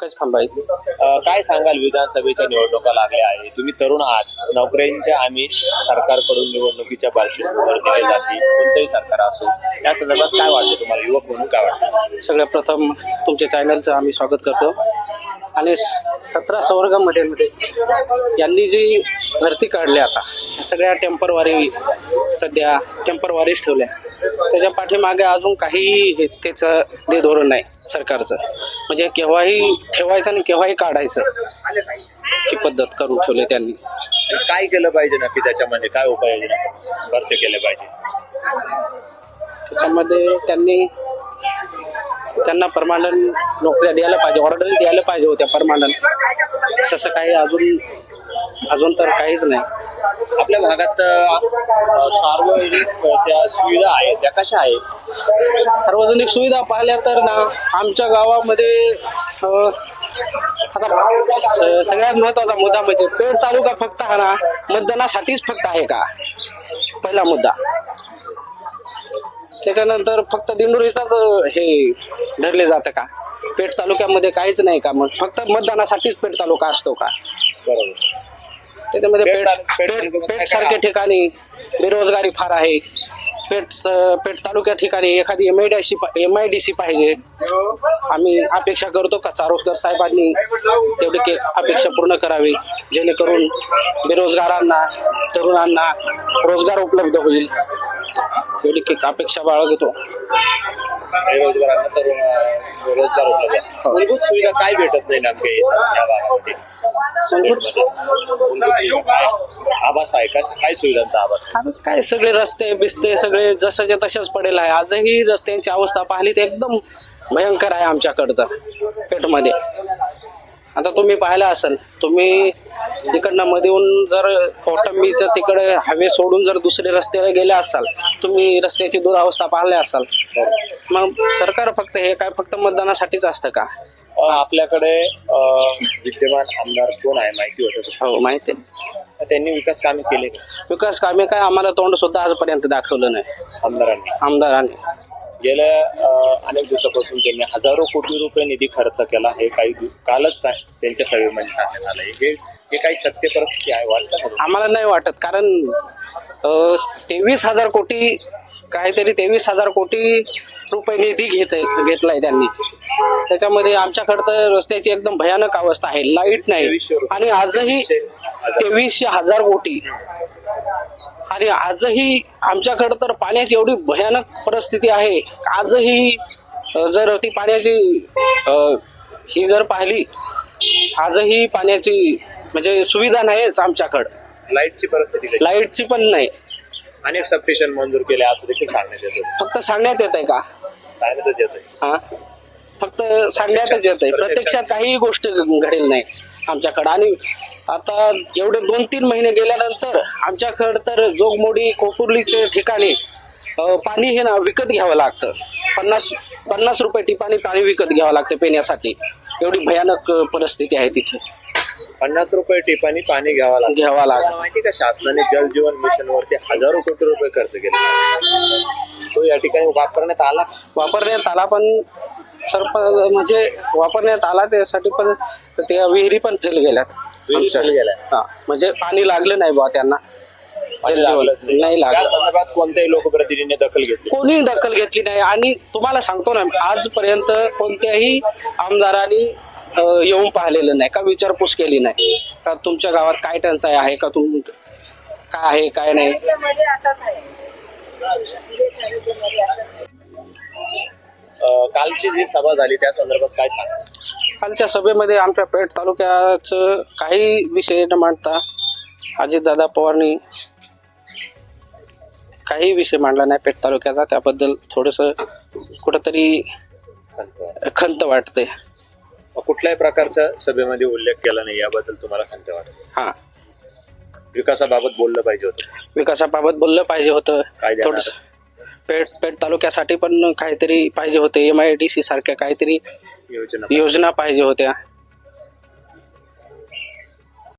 पंकज खांबाई काय सांगाल विधानसभेच्या निवडणुका लागल्या आहे तुम्ही तरुण आहात. नोकऱ्यांच्या आम्ही सरकारकडून निवडणुकीच्या पार्श्वभूमीवर दिले जाते. कोणतंही सरकार असो त्या संदर्भात काय वाटतं तुम्हाला? युवक म्हणून काय वाटतं? सगळ्यात प्रथम तुमच्या चॅनलचं आम्ही स्वागत करतो. आणि सतरा संवर्गामध्ये मध्ये यांनी जी भरती काढली आता सगळ्या टेम्परवारी सध्या टेम्परवारीच ठेवल्या. त्याच्या पाठीमागे अजून काही त्याचं ते धोरण नाही सरकारचं. म्हणजे केव्हाही ठेवायचं आणि केव्हाही काढायचं ही पद्धत करून ठेवली त्यांनी. काय केलं पाहिजे नक्की त्याच्यामध्ये? काय उपाययोजना खर्च केले पाहिजे? त्याच्यामध्ये त्यांनी त्यांना परमानंट नोकऱ्या द्यायला पाहिजे ऑर्डर द्यायला पाहिजे होत्या परमानंट तसं काही अजून अजून तर काहीच नाही. आपल्या भागात सार्वजनिक अशा सुविधा आहेत त्या कशा आहेत? सार्वजनिक सुविधा पाहिल्या तर ना आमच्या गावामध्ये आता सगळ्यात महत्त्वाचा मुद्दा म्हणजे पेठ तालुका फक्त हा ना मतदानासाठीच फक्त आहे का? पहिला मुद्दा. त्याच्यानंतर फक्त दिंडोरीचाच हे धरले जातं का? पेठ तालुक्यामध्ये काहीच नाही का? मग फक्त मतदानासाठीच पेठ तालुका असतो का? बरोबर. त्याच्यामध्ये पेठ पेठ पेठ सारख्या ठिकाणी बेरोजगारी फार आहे. पेठ पेठ तालुक्या ठिकाणी एखादी M I D C M I D C पाहिजे. आम्ही अपेक्षा करतो का चारोसकर साहेबांनी तेवढी के अपेक्षा पूर्ण करावी जेणेकरून बेरोजगारांना तरुणांना रोजगार उपलब्ध होईल. एवढी अपेक्षा बाळगतो. बेरोजगारांना रोजगार उपलब्ध. मूलभूत सुविधा काय भेटत नाही या भागामध्ये? आभास आहे का? काय सुविधांचा आभास काय सगळे रस्ते बिस्ते सगळे जसंच्या तसेच पडेल आहे. आजही रस्त्यांची अवस्था पाहिली तर एकदम भयंकर आहे आमच्याकडं पेठमध्ये. आता तुम्ही पाहिलं असेल तुम्ही इकडनं मधून जर कौटंबीचं तिकडे हवे सोडून जर दुसरे रस्त्याला गेले असाल तुम्ही रस्त्याची दुरावस्था पाहिल्या असाल मग सरकार फक्त हे काय फक्त मतदानासाठीच असतं का आपल्याकडे विद्यमान आमदार कोण आहे माहिती होतं? हो माहिती आहे. त्यांनी विकास कामे केले? विकास कामे काय आम्हाला तोंड सुद्धा आजपर्यंत दाखवलं नाही आमदारांनी आमदारांनी गेल्या अनेक दिवसापासून त्यांनी हजारो कोटी रुपये निधी खर्च केला हे काही दिव- कालच त्यांच्या सभेमध्ये सांगण्यात आलं हे हे काही सत्य परिस्थिती आहे वाटतं आम्हाला नाही वाटत. कारण तेवीस हजार कोटी काहीतरी तेवीस हजार कोटी रुपये निधी घेत घेतलाय त्यांनी. त्याच्यामध्ये आमच्याकडं तर रस्त्याची एकदम भयानक अवस्था आहे. लाइट नाही. आणि आजही तेवीसशे हजार कोटी. आणि आजही आमच्याकडं तर पाण्याची एवढी भयानक परिस्थिती आहे. आजही जर ती पाण्याची ही जर पाहिली आजही पाण्याची म्हणजे सुविधा नाहीच आमच्याकडं. लाईटची परिस्थिती? लाईटची पण नाही. अनेक सबस्टेशन मंजूर केले असं देखील सांगण्यात येतं. फक्त सांगण्यात येत आहे का? सांगण्यातच येतंय. हा? फक्त सांगण्यातच येत आहे प्रत्यक्षात काही गोष्ट घडेल नाही आमच्याकडं. आणि आता एवढे दोन तीन महिने गेल्यानंतर आमच्याकडं तर जोगमोडी कोकुर्लीचे ठिकाणी पाणी हे ना विकत घ्यावं लागतं. पन्नास पन्नास रुपये टिपाणी पाणी विकत घ्यावं लागतं पिण्यासाठी. एवढी भयानक परिस्थिती आहे तिथे. पन्नास रुपये टिपाणी पाणी घ्यावं लागतं. घ्यावा लागतं. माहिती का शासनाने जल जीवन मिशन वरती हजारो कोटी रुपये खर्च केले. तो या ठिकाणी वापरण्यात आला? वापरण्यात आला पण सरप म्हणजे वापरण्यात आला त्यासाठी पण त्या विहिरी पण फेल गेल्यात विहिरी fail गेल्या? हा म्हणजे पाणी लागलं नाही बुवा त्यांना. जलजीवन नाही. नाही. त्या लागलं संदर्भात कोणत्याही लोकप्रतिनिधीने दखल घेतली कोणी दखल घेतली नाही. आणि तुम्हाला सांगतो ना आजपर्यंत कोणत्याही आमदारांनी अ, येऊन पाहिलेलं नाही का विचारपूस केली नाही. का तुमच्या गावात काय टंचाई आहे का तुम काय आहे काय नाही. कालची जी सभा झाली त्या संदर्भात काय सांगा कालच्या सभेमध्ये आमच्या पेठ तालुक्याचं काही विषय न मांडता अजितदादा पवारनी काही विषय मांडला नाही पेठ तालुक्याचा. त्याबद्दल थोडंसं कुठंतरी खंत. वाटते कुठल्याही प्रकारचा सभेमध्ये उल्लेख केला नाही याबद्दल तुम्हाला खंत वाटत हां. विकासाबाबत बोललं पाहिजे होतं. विकासाबाबत बोललं पाहिजे होतं? थोडस पेठ पेठ तालुक्यासाठी पण काहीतरी पाहिजे होते. एम आय डी सी सारख्या काहीतरी योजना योजना पाहिजे होत्या.